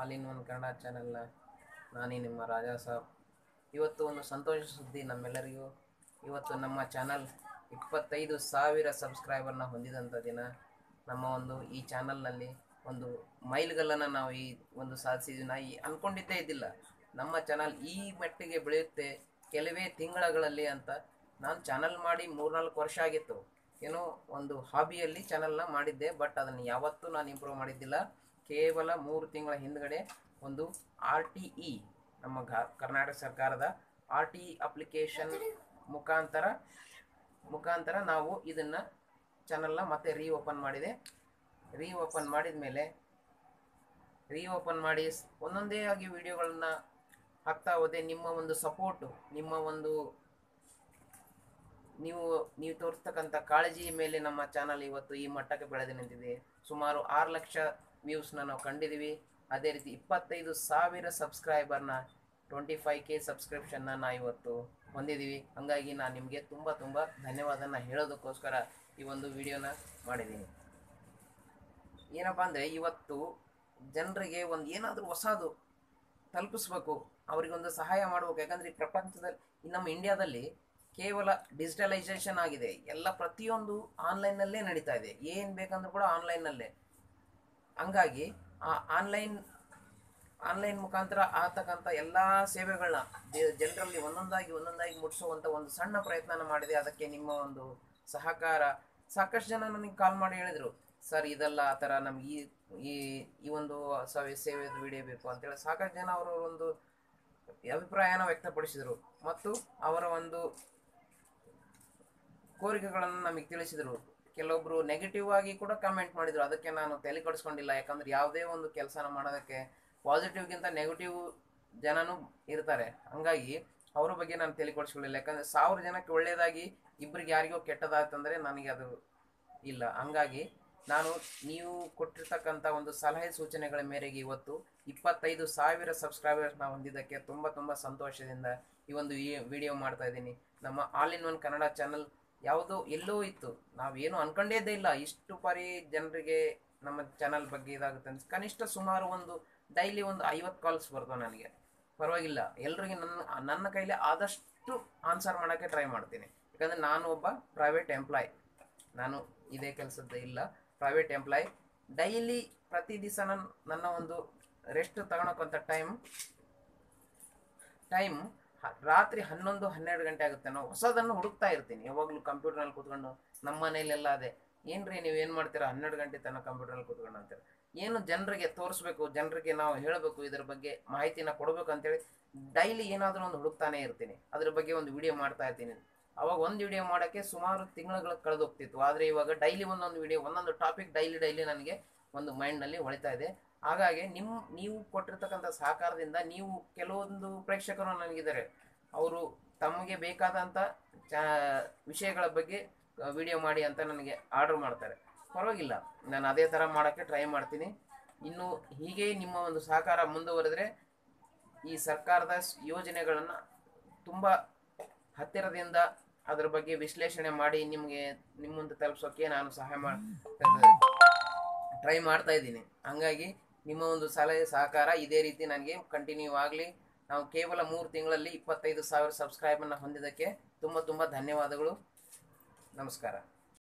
All in one Kannada ಚಾನೆಲ್ನ ನಾನೇ ನಿಮ್ಮ ರಾಜಾ ಸಾಬ್. ಇವತ್ತು ಒಂದು ಸಂತೋಷ ಸುದ್ದಿ ನಮ್ಮೆಲ್ಲರಿಗೂ. ಇವತ್ತು ನಮ್ಮ ಚಾನಲ್ ಇಪ್ಪತ್ತೈದು ಸಾವಿರ ಸಬ್ಸ್ಕ್ರೈಬರ್ನ ಹೊಂದಿದಂಥ ದಿನ ನಮ್ಮ ಒಂದು ಈ ಚಾನಲ್ನಲ್ಲಿ ಒಂದು ಮೈಲ್ಗಲ್ಲನ್ನು ನಾವು ಈ ಒಂದು ಸಾಧಿಸಿದ್ವಿ. ನಾ ಈ ಅಂದ್ಕೊಂಡಿದ್ದೇ ಇದ್ದಿಲ್ಲ. ನಮ್ಮ ಚಾನಲ್ ಈ ಮಟ್ಟಿಗೆ ಬೆಳೆಯುತ್ತೆ ಕೆಲವೇ ತಿಂಗಳಲ್ಲಿ ಅಂತ ನಾನು ಚಾನಲ್ ಮಾಡಿ ಮೂರ್ನಾಲ್ಕು ವರ್ಷ ಆಗಿತ್ತು. ಏನೋ ಒಂದು ಹಾಬಿಯಲ್ಲಿ ಚಾನಲ್ನ ಮಾಡಿದ್ದೆ, ಬಟ್ ಅದನ್ನು ಯಾವತ್ತೂ ನಾನು ಇಂಪ್ರೂವ್ ಮಾಡಿದ್ದಿಲ್ಲ. ಕೇವಲ ಮೂರು ತಿಂಗಳ ಹಿಂದ್ಗಡೆ ಒಂದು ಆರ್ ಟಿ ಇ, ನಮ್ಮ ಕರ್ನಾಟಕ ಸರ್ಕಾರದ ಆರ್ ಟಿ ಅಪ್ಲಿಕೇಶನ್ ಮುಖಾಂತರ ಮುಖಾಂತರ ನಾವು ಇದನ್ನು ಚಾನಲ್ನ ಮತ್ತೆ ರೀ ಓಪನ್ ಮಾಡಿದೆ. ರೀ ಓಪನ್ ಮಾಡಿದ ಮೇಲೆ ರೀ ಓಪನ್ ಮಾಡಿ ಒಂದೊಂದೇ ಆಗಿ ವಿಡಿಯೋಗಳನ್ನ ಹಾಕ್ತಾ ಹೋದೆ. ನಿಮ್ಮ ಒಂದು ಸಪೋರ್ಟು, ನಿಮ್ಮ ಒಂದು ನೀವು ನೀವು ತೋರಿಸ್ತಕ್ಕಂಥ ಕಾಳಜಿ ಮೇಲೆ ನಮ್ಮ ಚಾನಲ್ ಇವತ್ತು ಈ ಮಟ್ಟಕ್ಕೆ ಬೆಳೆದು ನಿಂತಿದೆ. ಸುಮಾರು ಆರು ಲಕ್ಷ ವ್ಯೂಸ್ನ ನಾವು ಕಂಡಿದ್ದೀವಿ. ಅದೇ ರೀತಿ ಇಪ್ಪತ್ತೈದು ಸಾವಿರ ಸಬ್ಸ್ಕ್ರೈಬರ್ನ ಟ್ವೆಂಟಿ ಫೈವ್ ಕೆ ಸಬ್ಸ್ಕ್ರಿಪ್ಷನ್ನ ನಾ ಇವತ್ತು ಹೊಂದಿದ್ದೀವಿ. ಹಾಗಾಗಿ ನಾನು ನಿಮಗೆ ತುಂಬ ತುಂಬ ಧನ್ಯವಾದನ ಹೇಳೋದಕ್ಕೋಸ್ಕರ ಈ ಒಂದು ವಿಡಿಯೋನ ಮಾಡಿದ್ದೀನಿ. ಏನಪ್ಪ ಅಂದರೆ ಇವತ್ತು ಜನರಿಗೆ ಒಂದು ಏನಾದರೂ ಹೊಸದು ತಲುಪಿಸ್ಬೇಕು, ಅವರಿಗೊಂದು ಸಹಾಯ ಮಾಡಬೇಕು. ಯಾಕಂದರೆ ಈ ಪ್ರಪಂಚದಲ್ಲಿ ನಮ್ಮ ಇಂಡಿಯಾದಲ್ಲಿ ಕೇವಲ ಡಿಜಿಟಲೈಸೇಷನ್ ಆಗಿದೆ. ಎಲ್ಲ ಪ್ರತಿಯೊಂದು ಆನ್ಲೈನ್ನಲ್ಲೇ ನಡೀತಾ ಇದೆ. ಏನು ಬೇಕಂದ್ರೂ ಕೂಡ ಆನ್ಲೈನ್ನಲ್ಲೇ ಹಂಗಾಗಿ ಆ ಆನ್ಲೈನ್ ಆನ್ಲೈನ್ ಮುಖಾಂತರ ಆಗ್ತಕ್ಕಂಥ ಎಲ್ಲ ಸೇವೆಗಳನ್ನ ಜನರಲ್ಲಿ ಒಂದೊಂದಾಗಿ ಒಂದೊಂದಾಗಿ ಮುಟ್ಟಿಸುವಂಥ ಒಂದು ಸಣ್ಣ ಪ್ರಯತ್ನನ ಮಾಡಿದೆ. ಅದಕ್ಕೆ ನಿಮ್ಮ ಒಂದು ಸಹಕಾರ. ಸಾಕಷ್ಟು ಜನ ನನಗೆ ಕಾಲ್ ಮಾಡಿ ಹೇಳಿದರು, ಸರ್, ಇದೆಲ್ಲ ಆ ಥರ ನಮ್ಗೆ ಈ ಈ ಈ ಒಂದು ಸವೆ ಸೇವೆದ ವಿಡಿಯೋ ಬೇಕು ಅಂತೇಳಿ ಸಾಕಷ್ಟು ಜನ ಅವರ ಒಂದು ಅಭಿಪ್ರಾಯನ ವ್ಯಕ್ತಪಡಿಸಿದರು. ಮತ್ತು ಅವರ ಒಂದು ಕೋರಿಕೆಗಳನ್ನು ನಮಗೆ ತಿಳಿಸಿದರು. ಕೆಲವೊಬ್ರು ನೆಗೆಟಿವ್ ಆಗಿ ಕೂಡ ಕಮೆಂಟ್ ಮಾಡಿದ್ರು. ಅದಕ್ಕೆ ನಾನು ತಲೆ ಕಡಿಸ್ಕೊಂಡಿಲ್ಲ. ಯಾಕಂದ್ರೆ ಯಾವುದೇ ಒಂದು ಕೆಲಸನ ಮಾಡೋದಕ್ಕೆ ಪಾಸಿಟಿವ್ಗಿಂತ ನೆಗೆಟಿವ್ ಜನನೂ ಇರ್ತಾರೆ. ಹಂಗಾಗಿ ಅವ್ರ ಬಗ್ಗೆ ನಾನು ತಲೆ ಕೊಡಿಸ್ಕೊಳ್ಳಿಲ್ಲ ಯಾಕಂದ್ರೆ ಸಾವಿರ ಜನಕ್ಕೆ ಒಳ್ಳೆಯದಾಗಿ ಇಬ್ಬರಿಗೆ ಯಾರಿಗೋ ಕೆಟ್ಟದಾಯ್ತಂದ್ರೆ ನನಗೆ ಅದು ಇಲ್ಲ. ಹಂಗಾಗಿ ನಾನು ನೀವು ಕೊಟ್ಟಿರ್ತಕ್ಕಂಥ ಒಂದು ಸಲಹೆ ಸೂಚನೆಗಳ ಮೇರೆಗೆ ಇವತ್ತು ಇಪ್ಪತ್ತೈದು ಸಾವಿರ ಸಬ್ಸ್ಕ್ರೈಬರ್ಸ್ನ ಹೊಂದಿದ್ದಕ್ಕೆ ತುಂಬ ತುಂಬ ಸಂತೋಷದಿಂದ ಈ ಒಂದು ವಿಡಿಯೋ ಮಾಡ್ತಾ ಇದ್ದೀನಿ. ನಮ್ಮ all in one Kannada channel ಯಾವುದೋ ಎಲ್ಲೋ ಇತ್ತು. ನಾವೇನು ಅನ್ಕೊಂಡೇದೇ ಇಲ್ಲ. ಇಷ್ಟು ಪರಿ ಜನರಿಗೆ ನಮ್ಮ ಚಾನಲ್ ಬಗ್ಗೆ ಇದಾಗುತ್ತೆ ಅಂತ. ಕನಿಷ್ಠ ಸುಮಾರು ಒಂದು ಡೈಲಿ ಒಂದು ಐವತ್ತು ಕಾಲ್ಸ್ ಬರ್ತವೆ ನನಗೆ. ಪರವಾಗಿಲ್ಲ. ಎಲ್ರಿಗೆ ನನ್ನ ನನ್ನ ಕೈಲಿ ಆದಷ್ಟು ಆನ್ಸರ್ ಮಾಡೋಕ್ಕೆ ಟ್ರೈ ಮಾಡ್ತೀನಿ. ಯಾಕಂದರೆ ನಾನು ಒಬ್ಬ ಪ್ರೈವೇಟ್ ಎಂಪ್ಲಾಯ್ ನಾನು ಇದೇ ಕೆಲಸದ ಇಲ್ಲ. ಪ್ರೈವೇಟ್ ಎಂಪ್ಲಾಯ್ ಡೈಲಿ ಪ್ರತಿ ದಿವಸ ನನ್ನ ನನ್ನ ಒಂದು ರೆಸ್ಟ್ ತಗೊಳಕ್ಕಂಥ ಟೈಮ್ ಟೈಮ್ ರಾತ್ರಿ ಹನ್ನೊಂದು, ಹನ್ನೆರಡು ಗಂಟೆ ಆಗುತ್ತೆ. ನಾವು ಹೊಸದನ್ನು ಹುಡುಕ್ತಾ ಇರ್ತೀನಿ. ಯಾವಾಗಲೂ ಕಂಪ್ಯೂಟರ್ನಲ್ಲಿ ಕೂತ್ಕೊಂಡು ನಮ್ಮ ಮನೇಲೆಲ್ಲ ಅದೇ. ಏನ್ರಿ ನೀವು ಏನು ಮಾಡ್ತೀರಾ? ಹನ್ನೆರಡು ಗಂಟೆ ತನಕ ಕಂಪ್ಯೂಟರ್ನಲ್ಲಿ ಕೂತ್ಕೊಂಡು ಅಂತಾರೆ? ಏನು ಜನರಿಗೆ ತೋರಿಸ್ಬೇಕು, ಜನರಿಗೆ ನಾವು ಹೇಳಬೇಕು, ಇದ್ರ ಬಗ್ಗೆ ಮಾಹಿತಿನ ಕೊಡಬೇಕು ಅಂತೇಳಿ ಡೈಲಿ ಏನಾದರೂ ಒಂದು ಹುಡುಕ್ತಾನೆ ಇರ್ತೀನಿ. ಅದ್ರ ಬಗ್ಗೆ ಒಂದು ವಿಡಿಯೋ ಮಾಡ್ತಾ ಇರ್ತೀನಿ. ಅವಾಗ ಒಂದು ವಿಡಿಯೋ ಮಾಡೋಕ್ಕೆ ಸುಮಾರು ತಿಂಗಳುಗಳು ಕಳೆದೋಗ್ತಿತ್ತು. ಆದರೆ ಇವಾಗ ಡೈಲಿ ಒಂದೊಂದು ವಿಡಿಯೋ, ಒಂದೊಂದು ಟಾಪಿಕ್ ಡೈಲಿ ಡೈಲಿ ನನಗೆ ಒಂದು ಮೈಂಡ್ನಲ್ಲಿ ಹೊಳಿತಾ ಇದೆ. ಹಾಗಾಗಿ ನಿಮ್ಮ ನೀವು ಕೊಟ್ಟಿರ್ತಕ್ಕಂಥ ಸಹಕಾರದಿಂದ ನೀವು ಕೆಲವೊಂದು ಪ್ರೇಕ್ಷಕರು ನನಗಿದ್ದಾರೆ. ಅವರು ತಮಗೆ ಬೇಕಾದಂಥ ಚಾ ವಿಷಯಗಳ ಬಗ್ಗೆ ವಿಡಿಯೋ ಮಾಡಿ ಅಂತ ನನಗೆ ಆರ್ಡರ್ ಮಾಡ್ತಾರೆ. ಪರವಾಗಿಲ್ಲ. ನಾನು ಅದೇ ಥರ ಮಾಡೋಕ್ಕೆ ಟ್ರೈ ಮಾಡ್ತೀನಿ. ಇನ್ನು ಹೀಗೆ ನಿಮ್ಮ ಒಂದು ಸಹಕಾರ ಮುಂದುವರೆದ್ರೆ ಈ ಸರ್ಕಾರದ ಯೋಜನೆಗಳನ್ನು ತುಂಬ ಹತ್ತಿರದಿಂದ ಅದರ ಬಗ್ಗೆ ವಿಶ್ಲೇಷಣೆ ಮಾಡಿ ನಿಮಗೆ ನಿಮ್ಮ ಮುಂದೆ ತಲುಪಿಸೋಕ್ಕೆ ನಾನು ಸಹಾಯ ಮಾಡಿ ಟ್ರೈ ಮಾಡ್ತಾ ಇದ್ದೀನಿ. ಹಾಗಾಗಿ ನಿಮ್ಮ ಒಂದು ಸಲಹೆ ಸಹಕಾರ ಇದೇ ರೀತಿ ನನಗೆ ಕಂಟಿನ್ಯೂ ಆಗಲಿ. ನಾವು ಕೇವಲ ಮೂರು ತಿಂಗಳಲ್ಲಿ ಇಪ್ಪತ್ತೈದು ಸಾವಿರ ಸಬ್ಸ್ಕ್ರೈಬರ್ನ ಹೊಂದಿದ್ದಕ್ಕೆ ತುಂಬ ತುಂಬ ಧನ್ಯವಾದಗಳು. ನಮಸ್ಕಾರ.